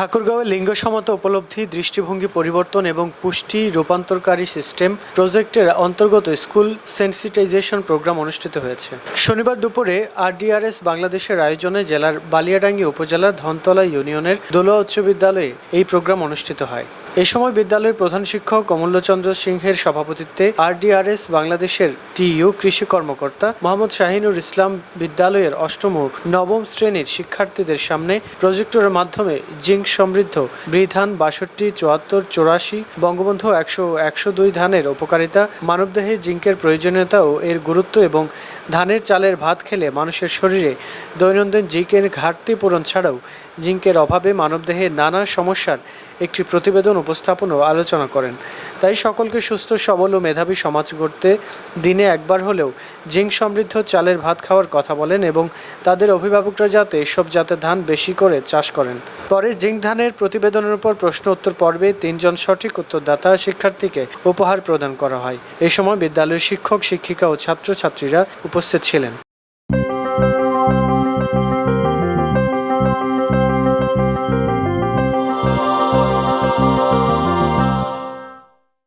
ঠাকুরগাঁওয়ে লিঙ্গ সমতা উপলব্ধি, দৃষ্টিভঙ্গি পরিবর্তন এবং পুষ্টি রূপান্তরকারী সিস্টেম প্রজেক্টের অন্তর্গত স্কুল সেন্সিটাইজেশন প্রোগ্রাম অনুষ্ঠিত হয়েছে। শনিবার দুপুরে আরডিআরএস বাংলাদেশের আয়োজনে জেলার বালিয়াডাঙ্গি উপজেলার ধনতলা ইউনিয়নের দোলা উচ্চ বিদ্যালয়ে এই প্রোগ্রাম অনুষ্ঠিত হয়। এ সময় বিদ্যালয়ের প্রধান শিক্ষক অমূল্যচন্দ্র সিংহের সভাপতিত্বে আরডিআরএস বাংলাদেশের টিইউ কৃষি কর্মকর্তা মোহাম্মদ শাহিনুর ইসলাম বিদ্যালয়ের অষ্টম ও নবম শ্রেণির শিক্ষার্থীদের সামনে প্রজেক্টরের মাধ্যমে জিঙ্ক সমৃদ্ধ বৃধান বাষট্টি, চুয়াত্তর, চৌরাশি, বঙ্গবন্ধু একশো একশো দুই ধানের উপকারিতা, মানবদেহে জিঙ্কের প্রয়োজনীয়তা ও এর গুরুত্ব এবং ধানের চালের ভাত খেলে মানুষের শরীরে দৈনন্দিন জিঙ্কের ঘাটতি পূরণ ছাড়াও জিঙ্কের অভাবে মানবদেহে নানা সমস্যার একটি প্রতিবেদন উপস্থাপন ও আলোচনা করেন। তাই সকলকে সুস্থ, সবল ও মেধাবী সমাজ গড়তে দিনে একবার হলেও জিঙ্ক সমৃদ্ধ চালের ভাত খাওয়ার কথা বলেন এবং তাদের অভিভাবকরা যাতে এসব জাতের ধান বেশি করে চাষ করেন। পরে জিঙ্ক ধানের প্রতিবেদনের উপর প্রশ্ন উত্তর পর্বে তিনজন সঠিক উত্তরদাতা শিক্ষার্থীকে উপহার প্রদান করা হয়। এ সময় বিদ্যালয়ের শিক্ষক, শিক্ষিকা ও ছাত্রছাত্রীরা উপস্থিত ছিলেন।